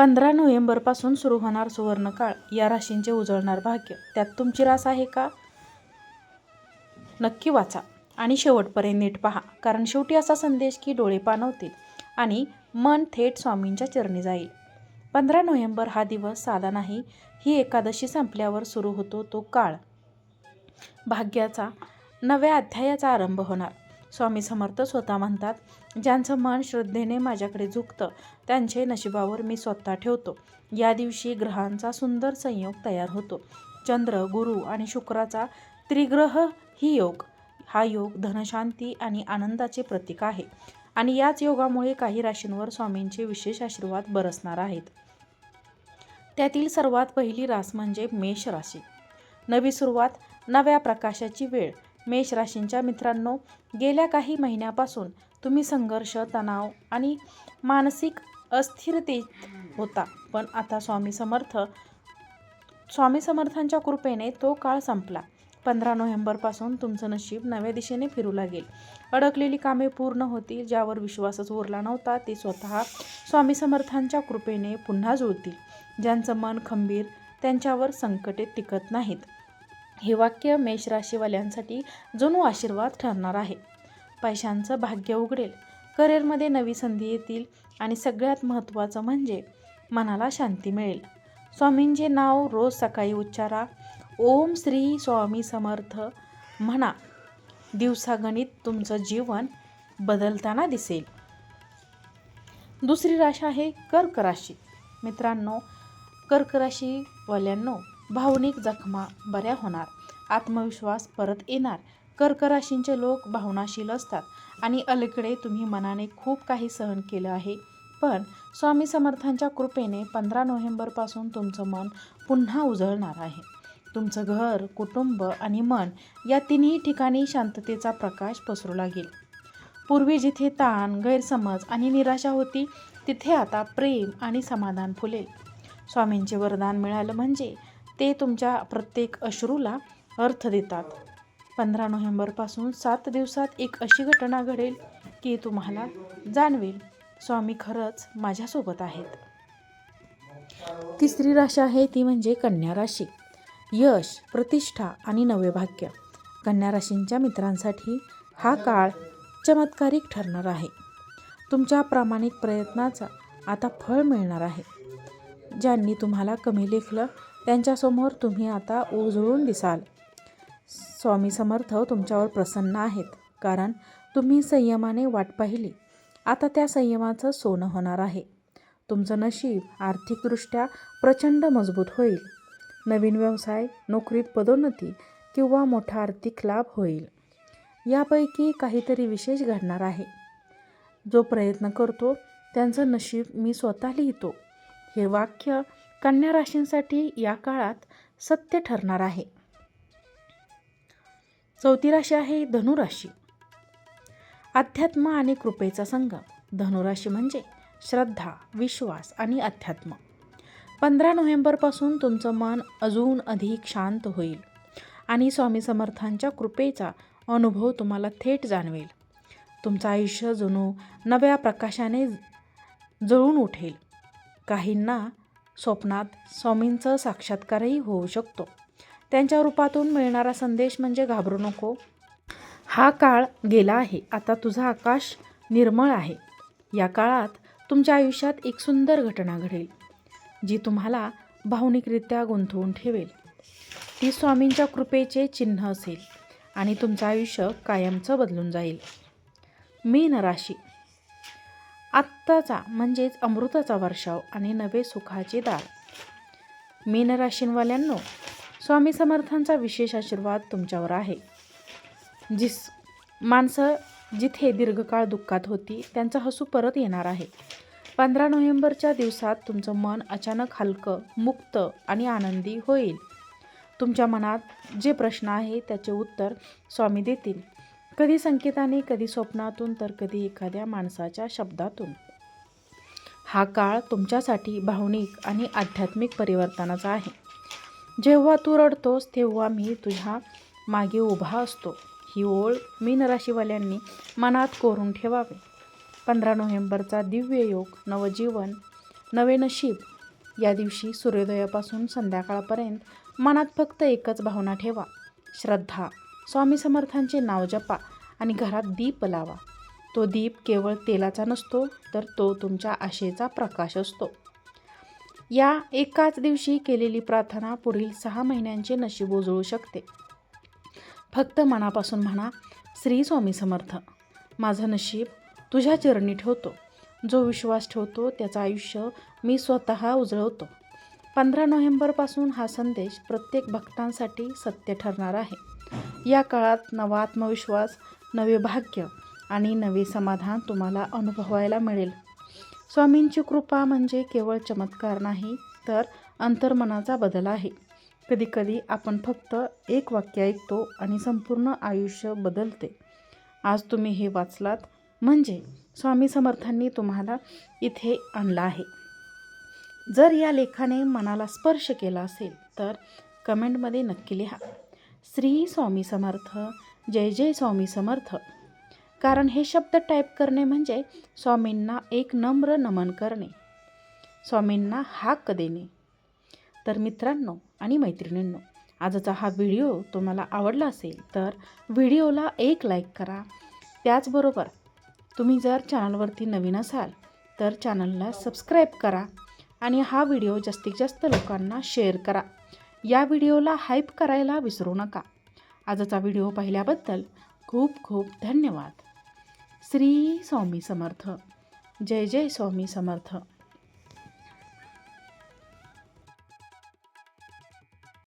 पंधरा नोव्हेंबरपासून सुरू होणार सुवर्णकाळ. या राशींचे उजळणार भाग्य. त्यात तुमची रास आहे का? नक्की वाचा. आणि शेवटपर्यंत नीट पहा. कारण शेवटी असा संदेश की डोळे पाणवतील आणि मन थेट स्वामींच्या चरणी जाईल. पंधरा नोव्हेंबर हा दिवस साधा नाही. ही एकादशी संपल्यावर सुरू होतो तो काळ. भाग्याचा नव्या अध्यायाचा आरंभ होणार. स्वामी समर्थ स्वतः म्हणतात ज्यांचं मन श्रद्धेने माझ्याकडे झुकतं त्यांचे नशिबावर मी स्वतः ठेवतो. या दिवशी ग्रहांचा सुंदर संयोग तयार होतो. चंद्र गुरु आणि शुक्राचा त्रिग्रह ही योग. हा योग धनशांती आणि आनंदाचे प्रतीक आहे. आणि याच योगामुळे काही राशींवर स्वामींचे विशेष आशीर्वाद बरसणार आहेत. त्यातील सर्वात पहिली रास म्हणजे मेष राशी. नवी सुरुवात नव्या प्रकाशाची वेळ. मेष राशींच्या मित्रांनो गेल्या काही महिन्यापासून तुम्ही संघर्ष तणाव आणि मानसिक अस्थिरतेत होता. पण आता स्वामी समर्थ स्वामी समर्थांच्या कृपेने तो काळ संपला. पंधरा नोव्हेंबरपासून तुमचं नशीब नव्या दिशेने फिरू लागेल. अडकलेली कामे पूर्ण होतील ज्यावर विश्वासच उरला नव्हता ते स्वतः स्वामी समर्थांच्या कृपेने पुन्हा जुळतील. ज्यांचं मन खंबीर त्यांच्यावर संकटे टिकत नाहीत. हे वाक्य मेष राशीवाल्यांसाठी जणू आशीर्वाद ठरणार आहे. पैशांचं भाग्य उघडेल. करिअरमध्ये नवी संधी येतील आणि सगळ्यात महत्त्वाचं म्हणजे मनाला शांती मिळेल. स्वामींचे नाव रोज सकाळी उच्चारा. ओम श्री स्वामी समर्थ म्हणा. दिवसागणित तुमचं जीवन बदलताना दिसेल. दुसरी राशी आहे कर्क राशी. मित्रांनो कर्क राशीवाल्यांनो भावनिक जखमा बऱ्या होणार. आत्मविश्वास परत येणार. कर्क राशींचे लोक भावनाशील असतात आणि अलीकडे तुम्ही मनाने खूप काही सहन केलं आहे. पण स्वामी समर्थांच्या कृपेने पंधरा नोव्हेंबरपासून तुमचं मन पुन्हा उजळणार आहे. तुमचं घर कुटुंब आणि मन या तिन्ही ठिकाणी शांततेचा प्रकाश पसरू लागेल. पूर्वी जिथे ताण गैरसमज आणि निराशा होती तिथे आता प्रेम आणि समाधान फुलेल. स्वामींचे वरदान मिळालं म्हणजे ते तुमच्या प्रत्येक अश्रूला अर्थ देतात. पंधरा नोव्हेंबरपासून सात दिवसात एक अशी घटना घडेल की तुम्हाला जाणवेल. स्वामी खरंच माझ्यासोबत आहेत. तिसरी राशी आहे ती म्हणजे कन्या राशी. यश प्रतिष्ठा आणि नवे भाग्य. कन्या राशींच्या मित्रांसाठी हा काळ चमत्कारिक ठरणार आहे. तुमच्या प्रामाणिक प्रयत्नाचा आता फळ मिळणार आहे. ज्यांनी तुम्हाला कमी लेखलं त्यांच्यासमोर तुम्ही आता उजळून दिसाल. स्वामी समर्थ तुमच्यावर प्रसन्न आहेत कारण तुम्ही संयमाने वाट पाहिली. आता त्या संयमाचं सोनं होणार आहे. तुमचं नशीब आर्थिकदृष्ट्या प्रचंड मजबूत होईल. नवीन व्यवसाय नोकरीत पदोन्नती किंवा मोठा आर्थिक लाभ होईल. यापैकी काहीतरी विशेष घडणार आहे. जो प्रयत्न करतो त्यांचं नशीब मी स्वतः लिहितो. हे वाक्य कन्या राशींसाठी या काळात सत्य ठरणार आहे. चौथी राशी आहे धनुराशी. अध्यात्म आणि कृपेचा संगम धनुराशी म्हणजे श्रद्धा विश्वास आणि अध्यात्म. पंधरा नोव्हेंबरपासून तुमचं मन अजून अधिक शांत होईल आणि स्वामी समर्थांच्या कृपेचा अनुभव तुम्हाला थेट जाणवेल. तुमचं आयुष्य जणू नव्या प्रकाशाने जळून उठेल. काहींना स्वप्नात स्वामींचं साक्षात्कारही होऊ शकतो. त्यांच्या रूपातून मिळणारा संदेश म्हणजे घाबरू नको. हा काळ गेला आहे. आता तुझा आकाश निर्मळ आहे. या काळात तुमच्या आयुष्यात एक सुंदर घटना घडेल जी तुम्हाला भावनिकरित्या गुंतवून ठेवेल. ती स्वामींच्या कृपेचे चिन्ह असेल आणि तुमचं आयुष्य कायमचं बदलून जाईल. मीन राशी. आत्ताचा म्हणजेच अमृताचा वर्षाव आणि नवे सुखाचे दार. मीन राशींवाल्यांनो स्वामी समर्थांचा विशेष आशीर्वाद तुमच्यावर आहे. जिस माणसं जिथे दीर्घकाळ दुःखात होती त्यांचं हसू परत येणार आहे. पंधरा नोव्हेंबरच्या दिवसात तुमचं मन अचानक हलकं मुक्त आणि आनंदी होईल. तुमच्या मनात जे प्रश्न आहे त्याचे उत्तर स्वामी देतील. कधी संकेताने कधी स्वप्नातून तर कधी एखाद्या माणसाच्या शब्दातून. हा काळ तुमच्यासाठी भावनिक आणि आध्यात्मिक परिवर्तनाचा आहे. जेव्हा तू रडतोस तेव्हा मी तुझ्या मागे उभा असतो. ही ओळ मीन राशीवाल्यांनी मनात कोरून ठेवावे. पंधरा नोव्हेंबरचा दिव्य योग नवजीवन नवे नशीब या दिवशी सूर्योदयापासून संध्याकाळपर्यंत मनात फक्त एकच भावना ठेवा श्रद्धा. स्वामी समर्थांचे नाव जपा आणि घरात दीप लावा. तो दीप केवळ तेलाचा नसतो तर तो तुमच्या आशेचा प्रकाश असतो. या एकाच दिवशी केलेली प्रार्थना पुढील सहा महिन्यांचे नशीब उजळू शकते. फक्त मनापासून म्हणा श्री स्वामी समर्थ माझं नशीब तुझ्या चरणी ठेवतो. जो विश्वास ठेवतो त्याचं आयुष्य मी स्वतः उजळवतो. पंधरा नोव्हेंबरपासून हा संदेश प्रत्येक भक्तांसाठी सत्य ठरणार आहे. या काळात नवा आत्मविश्वास नवे भाग्य आणि नवे समाधान तुम्हाला अनुभवायला मिळेल. स्वामींची कृपा म्हणजे केवळ चमत्कार नाही तर अंतर्मनाचा बदल आहे. कधीकधी आपण फक्त एक वाक्य ऐकतो आणि संपूर्ण आयुष्य बदलते. आज तुम्ही हे वाचलात म्हणजे स्वामी समर्थांनी तुम्हाला इथे आणलं आहे. जर या लेखाने मनाला स्पर्श केला असेल तर कमेंटमध्ये नक्की लिहा. श्री स्वामी समर्थ जय जय स्वामी समर्थ. कारण हे शब्द टाईप करणे म्हणजे स्वामींना एक नम्र नमन करणे स्वामींना हाक देणे. तर मित्रांनो आणि मैत्रिणींनो आजचा हा व्हिडिओ तुम्हाला आवडला असेल तर व्हिडिओला एक लाईक करा. त्याचबरोबर तुम्ही जर चॅनलवरती नवीन असाल तर चॅनलला सबस्क्राईब करा आणि हा व्हिडिओ जास्तीत जास्त लोकांना शेअर करा. या व्हिडिओला हाईप करायला विसरू नका. आजचा व्हिडिओ पाहिल्याबद्दल खूप खूप धन्यवाद. श्री स्वामी समर्थ. जय जय स्वामी समर्थ.